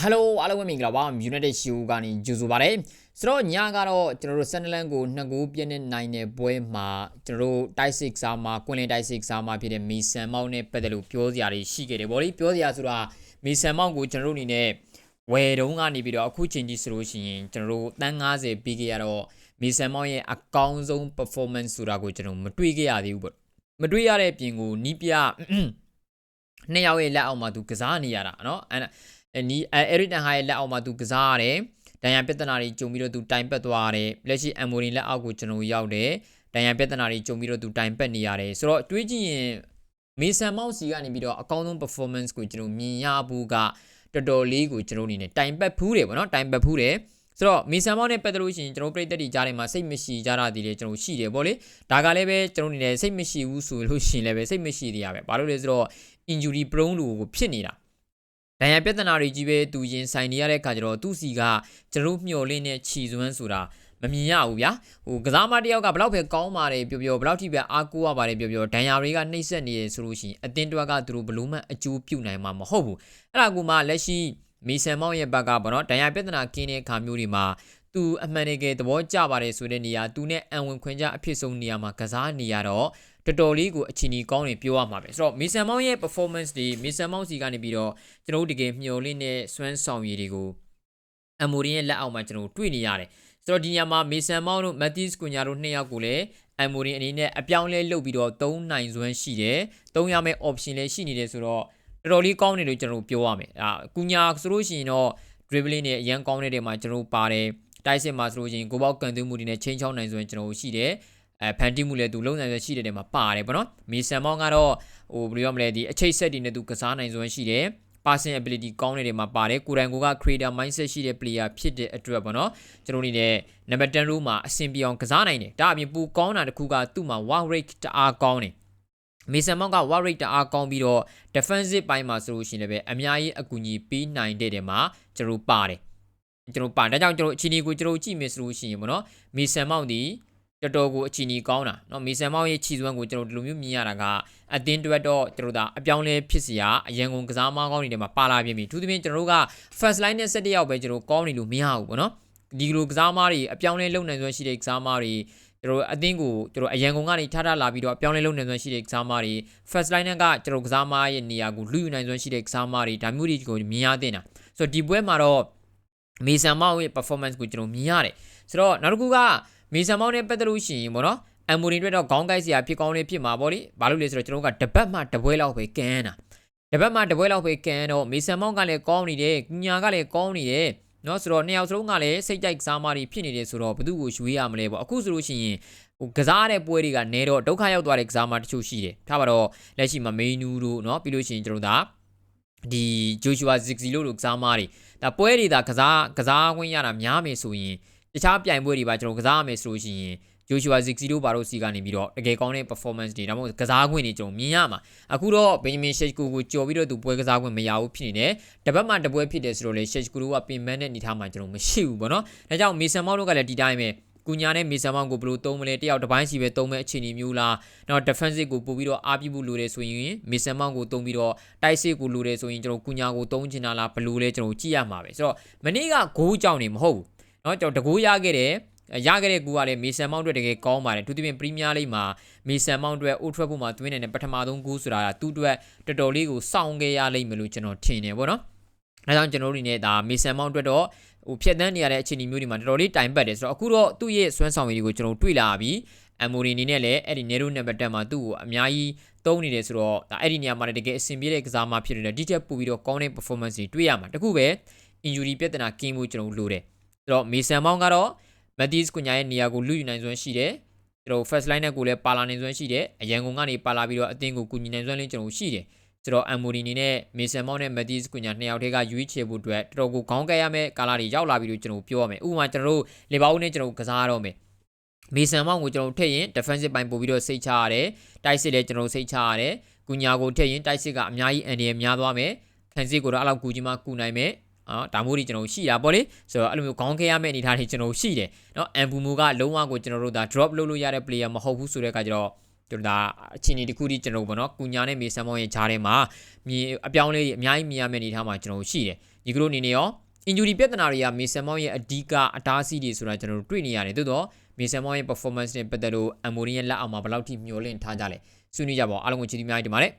ဟယ်လိုအားလုံးပဲမင်္ဂလာပါ United Show ကနေကြိုဆိုပါရစေဆိုတော့ညကတော့ကျွန်တော်တို့ဆန်နလန်ကိုနှစ်ကိုပြည့်နဲ့နိုင်တဲ့ပွဲမှာကျွန်တော်တို့တိုက်စစ်စားမှာကွင်လင်တိုက်စစ်စားမှာဖြစ်တဲ့မီဆန်မောင်းနဲ့ပတ်သက်လို့ပြောစရာတွေရှိခဲ့တယ်ဗောလေပြောစရာဆိုတာမီဆန်မောင်းကိုကျွန်တော်တို့အနေနဲ့ဝယ်တုံးကနေပြီးတော့အခုချိန်ကြီးဆိုလို့ရှိရင်ကျွန်တော်တို့တန်း90ပြီးခဲ့ရတော့မီဆန်မောင်းရဲ့အကောင်းဆုံး performance ဆိုတာကိုကျွန်တော်မတွေ့ခဲ့ရသေးဘူးပေါ့မတွေ့ရတဲ့ပြင်ကိုနီးပြ နှစ်ယောက်ရဲ့လက်အောက်မှာသူကစားနေရတာနော်အဲနီအဲရီတန်ဟာရဲ့လက်အောက်မှာသူကစားရတယ်ဒဏ်ရာပြဿနာတွေကြုံပြီးတော့သူတိုင်ပတ်သွားရတယ်လက်ရှိအမ်မိုရင်လက်အောက်ကိုကျွန်တော်ရောက်တယ်ဒဏ်ရာပြဿနာတွေကြုံပြီးတော့သူတိုင်ပတ်နေရတယ်ဆိုတော့တွေးကြည့်ရင်မေဆန်မောက်စီကနေပြီးတော့အကောင်းဆုံး performance ကိုကျွန်တော်မြင်ရဘူးကတော်တော်လေးကိုကျွန်တော်အနေနဲ့တိုင်ပတ်ဖူးတယ်ဗောနော်တိုင်ပတ်ဖူးတယ်ဆိုတော့မီဆန်မောင်းနဲ့ပတ်သက်လို့ရှိရင်ကျွန်တော်ပြည်သက်တွေကြားထဲမှာစိတ်မရှိကြတာဒီလေကျွန်တော်ရှိတယ်ဗောလေဒါကလည်းပဲကျွန်တော်အနေနဲ့စိတ်မရှိဘူးဆိုလို့ရှိရင်လည်းပဲစိတ်မရှိတရားပဲဘာလို့လဲဆိုတော့ injury prone လို့ကိုဖြစ်နေတာဒဏ်ရာပြဿနာတွေကြီးပဲသူရင်ဆိုင်နေရတဲ့အခါကျတော့သူ့စီကကျွန်တော်မျှော်လင့်တဲ့ခြီစွမ်းဆိုတာမမြင်ရဘူးဗျာဟိုကစားမတယောက်ကဘလောက်ပဲကောင်းပါတယ်ပြောပြောဘလောက်ထိပဲအားကိုးရပါတယ်ပြောပြောဒဏ်ရာတွေကနှိမ့်ဆက်နေရဆိုလို့ရှိရင်အတင်းတွက်ကသူတို့ဘလို့မှအကျိုးပြုနိုင်မှာမဟုတ်ဘူးအဲ့ဒါကူမှလက်ရှိမီဆန်မောင်ရဲ့ဘက်ကပေါ့နော်ဒဏ်ရာပြဿနာကင်းတဲ့အခါမျိုးတွေမှာသူအမှန်တကယ်သဘောကျပါတယ်ဆိုတဲ့နေရာသူနဲ့အံဝင်ခွင့်ကြအဖြစ်ဆုံးနေရာမှာကစားနေရတော့ တော်တော်လေးကိုအချီနီကောင်းနေပြောရမှာပဲဆိုတော့မီဆန်မောင်ရဲ့ performance တွေမီဆန်မောင်စီကနေပြီးတော့ကျွန်တော်တို့တကယ်မျှော်လင့်တဲ့စွမ်းဆောင်ရည်တွေကိုအမိုရီရဲ့လက်အောက်မှာကျွန်တော်တွေ့နေရတယ်ဆိုတော့ဒီညမှာမေဆန်မောင်တို့မက်သီးစ်ကွန်ညာတို့နှစ်ယောက်ကိုလည်းအမိုရီအနေနဲ့အပြောင်းလဲလုပ်ပြီးတော့သုံးနိုင်စွမ်းရှိတယ်သုံးရမယ့် option လည်းရှိနေတယ်ဆိုတော့တော်တော်လေးကောင်းတယ်လို့ကျွန်တော်ပြောရမယ်အာကွန်ညာဆိုလို့ရှိရင်တော့ dribbling နဲ့အရန်ကောင်းတဲ့နေရာမှာကျွန်တော်ပါတယ်တိုက်စစ်မှာဆိုလို့ရှိရင်ကိုပေါက်ကန်သွင်းမှုတွေနဲ့ချင်းချောင်းနိုင်စွမ်းကျွန်တော်ရှိတယ် အဲဖန်တီးမှုလည်းသူလုံနိုင်စွမ်းရှိတဲ့နေရာမှာပါတယ်ပေါ့နော်မီဆန်မောင်ကတော့ဟိုဘယ်လိုရမလဲဒီအချိတ်ဆက်တွေနဲ့သူကစားနိုင်စွမ်းရှိတယ် passing ability ကောင်းတဲ့နေရာမှာပါတယ်ကိုယ်တိုင်ကိုက creator mindset ရှိတဲ့ player ဖြစ်တဲ့အတွက်ပေါ့နော်ကျွန်တော်အနေနဲ့ number 10 row မှာအဆင်ပြေအောင်ကစားနိုင်တယ်ဒါအပြင်ပူကောင်းတာတစ်ခုကသူ့မှာ work rate တအားကောင်းတယ်မီဆန်မောင်က work rate တအားကောင်းပြီးတော့ defensive ဘိုင်းမှာဆိုလို့ရှိရင်လည်းအများကြီးအကူအညီပေးနိုင်တဲ့တဲ့မှာကျွန်တော်ပါတယ်ကျွန်တော်ပါဒါကြောင့်ကျွန်တော်အချိန်ဒီကိုကျွန်တော်ကြည့်မယ်ဆိုလို့ရှိရင်ပေါ့နော်မီဆန်မောင်ဒီ တော်တော်ကိုအချီနီကောင်းတာเนาะမီဆန်မောင်ရဲ့ခြီစွမ်းကိုကျွန်တော်ဒီလိုမျိုးမြင်ရတာကအတင်းတွက်တော့ကျွန်တော်ဒါအပြောင်းလဲဖြစ်စရာအရန်ကုန်ကစားမကောင်းတွေထဲမှာပါလာပြင်ပြီသူသဖြင့်ကျွန်တော်တို့က first line နဲ့7ရောက်ပဲကျွန်တော်ကောင်းနေလို့မရဘူးပေါ့နော်ဒီလိုကစားမတွေအပြောင်းလဲလုပ်နိုင်စွမ်းရှိတဲ့ကစားမတွေကျွန်တော်အသင်းကိုကျွန်တော်အရန်ကုန်ကနေထားထားလာပြီးတော့အပြောင်းလဲလုပ်နိုင်စွမ်းရှိတဲ့ကစားမတွေ first line ကကျွန်တော်ကစားမရဲ့နေရာကိုလူယူနိုင်စွမ်းရှိတဲ့ကစားမတွေဒါမျိုးတွေကိုမြင်ရတဲ့နာဆိုတော့ဒီပွဲမှာတော့မီဆန်မောင်ရဲ့ performance ကိုကျွန်တော်မြင်ရတယ်ဆိုတော့နောက်တစ်ခုက မီဆန်မောင်းနဲ့ပတ်သက်လို့ရှိရင်ပေါ့နော်အမ်မိုရီအတွက်တော့ခေါင်းကိုက်စရာဖြစ်ကောင်းလေးဖြစ်မှာပေါ့လေဘာလို့လဲဆိုတော့ကျွန်တော်ကတပတ်မှတပွဲလောက်ပဲကန်တာတပတ်မှတပွဲလောက်ပဲကန်တော့မီဆန်မောင်းကလည်းကောင်းနေတယ်ညာကလည်းကောင်းနေတယ်နော်ဆိုတော့နှစ်ယောက်စလုံးကလည်းစိတ်ကြိုက်ကစားမတွေဖြစ်နေတယ်ဆိုတော့ဘသူ့ကိုရွေးရမလဲပေါ့အခုဆိုလို့ရှိရင်ဟိုကစားတဲ့ပွဲတွေကနေတော့ဒုက္ခရောက်သွားတဲ့ကစားမတချို့ရှိတယ်ထားပါတော့လက်ရှိမှာမေနူတို့နော်ပြီးလို့ရှိရင်ကျွန်တော်ဒါဒီဂျိုရှူဝါဇစ်ဇီလိုလိုကစားမတွေဒါပွဲတွေဒါကစားကစားခွင့်ရတာများမယ်ဆိုရင် တခြားပြိုင်ပွဲတွေပါကျွန်တော်ကစားရမယ်ဆိုလို့ရှိရင် Joshua Zixi တို့ဘာလို့စီကနေပြီးတော့တကယ်ကောင်းတဲ့ performance တွေဒါမှမဟုတ်ကစားခွင့်တွေကျွန်တော်မြင်ရမှာအခုတော့ Benjamin Sheshko ကိုကြော်ပြီးတော့သူပွဲကစားခွင့်မရဘူးဖြစ်နေတယ်တပတ်မှတပွဲဖြစ်တယ်ဆိုတော့လေ Sheshko တို့ကပင်ပန်းတဲ့အနေထားမှာကျွန်တော်မရှိဘူးပေါ့နော်ဒါကြောင့် Mason Mount တို့ကလည်းဒီတိုင်းပဲကူညာနဲ့မေဆန်မောင်ကိုဘယ်လိုသုံးမလဲတယောက်တစ်ပိုင်းစီပဲသုံးမဲ့အခြေအနေမျိုးလားတော့ defensive ကိုပို့ပြီးတော့အားပြုဖို့လိုတယ်ဆိုရင်မေဆန်မောင်ကိုသုံးပြီးတော့တိုက်စစ်ကိုလိုတယ်ဆိုရင်ကျွန်တော်ကူညာကိုသုံးချင်တာလားဘယ်လိုလဲကျွန်တော်ကြည့်ရမှာပဲဆိုတော့မနေ့ကဂိုးကြောင်နေမဟုတ်ဘူး เนาะကျွန်တော်တကူရခဲ့တယ်ရခဲ့တဲ့ကူကလည်းမေဆန်မောင်းအတွက်တကယ်ကောင်းပါတယ်သူတပင်ပရီးမီးယားလိမှာမေဆန်မောင်းအတွက်အိုထရက်ဖို့မှာသွင်းနေတဲ့ပထမဆုံးကူဆိုတာကသူ့အတွက်တော်တော်လေးကိုစောင့်ခဲ့ရလိမ့်မယ်လို့ကျွန်တော်ထင်တယ်ပေါ့နော်အဲကြောင့်ကျွန်တော်တို့အနေနဲ့ဒါမေဆန်မောင်းအတွက်တော့ဟိုဖြတ်တန်းနေရတဲ့အခြေအနေမျိုးတွေမှာတော်တော်လေးတိုင်ပတ်တယ်ဆိုတော့အခုတော့သူ့ရဲ့စွမ်းဆောင်ရည်တွေကိုကျွန်တော်တွေ့လာပြီအမိုရီအနေနဲ့လည်းအဲ့ဒီနေရိုနံပါတ်10မှာသူ့ကိုအများကြီးသုံးနေတယ်ဆိုတော့ဒါအဲ့ဒီနေရာမှာလည်းတကယ်အဆင်ပြေတဲ့ကစားမဖြစ်နေတယ်ဒီချက်ပို့ပြီးတော့ကောင်းတဲ့ performance တွေတွေ့ရမှာတခုပဲ injury ပြဿနာကင်းဖို့ကျွန်တော်လိုတယ် ဆိုတော့မေဆန်မောင်းကတော့မက်သီးစ်ကွန်ညာရဲ့နေရာကိုလူယူနိုင်စွမ်းရှိတယ်ကျွန်တော် first line နဲ့ကိုလည်းပါလာနိုင်စွမ်းရှိတယ်အရန်ကုန်ကနေပါလာပြီးတော့အသင်းကိုကူညီနိုင်စွမ်းလေးကျွန်တော်ရှိတယ်ဆိုတော့အမ်မိုရီနေနဲ့မေဆန်မောင်းနဲ့မက်သီးစ်ကွန်ညာနှစ်ယောက်တည်းကရွေးချယ်ဖို့အတွက်တော်တော်ကိုခေါင်းကဲရမယ့်ကာလာတွေရောက်လာပြီလို့ကျွန်တော်ပြောရမယ်ဥပမာကျွန်တော်တို့လေဘာဦးနဲ့ကျွန်တော်ကစားရတော့မယ်မေဆန်မောင်းကိုကျွန်တော်ထည့်ရင် defensive ပိုင်းပို့ပြီးတော့စိတ်ချရတယ်တိုက်စစ်လည်းကျွန်တော်စိတ်ချရတယ်ကူညာကိုထည့်ရင်တိုက်စစ်ကအများကြီးအန်ဒီရများသွားမယ်ခံစစ်ကိုတော့အဲ့လောက်ကူကြီးမှကူနိုင်မယ် နော်ဒါမျိုးတွေကျွန်တော်ရှိတာပေါ့လေဆိုတော့အဲ့လိုမျိုးခေါင်းခဲရမယ့်အနေအထားတွေကျွန်တော်ရှိတယ်နော်အန်ဘူမူကလုံးဝကိုကျွန်တော်တို့ဒါ drop လုပ်လို့ရတဲ့ player မဟုတ်ဘူးဆိုတဲ့အခါကျတော့ကျွန်တော်ဒါအချင်းဒီတစ်ခုထိကျွန်တော်ပေါ့နော်ကုညာနဲ့မေဆန်မောင်းရဲ့ဂျားထဲမှာမြေအပြောင်းလဲတွေအများကြီးမြင်ရမယ့်အနေအထားမှာကျွန်တော်ရှိတယ်ဒီကလိုအနေနဲ့ရော injury ပြဿနာတွေကမေဆန်မောင်းရဲ့အဓိကအတားအဆီးတွေဆိုတာကျွန်တော်တို့တွေ့နေရတယ်သို့တော့မေဆန်မောင်းရဲ့ performance နဲ့ပတ်သက်လို့အမိုရီရဲ့လက်အောက်မှာဘယ်လောက်ထိမျောလင့်ထားကြလဲဆွေးနွေးကြပါဦးအားလုံးကိုချီးတီးအများကြီးတင်ပါတယ်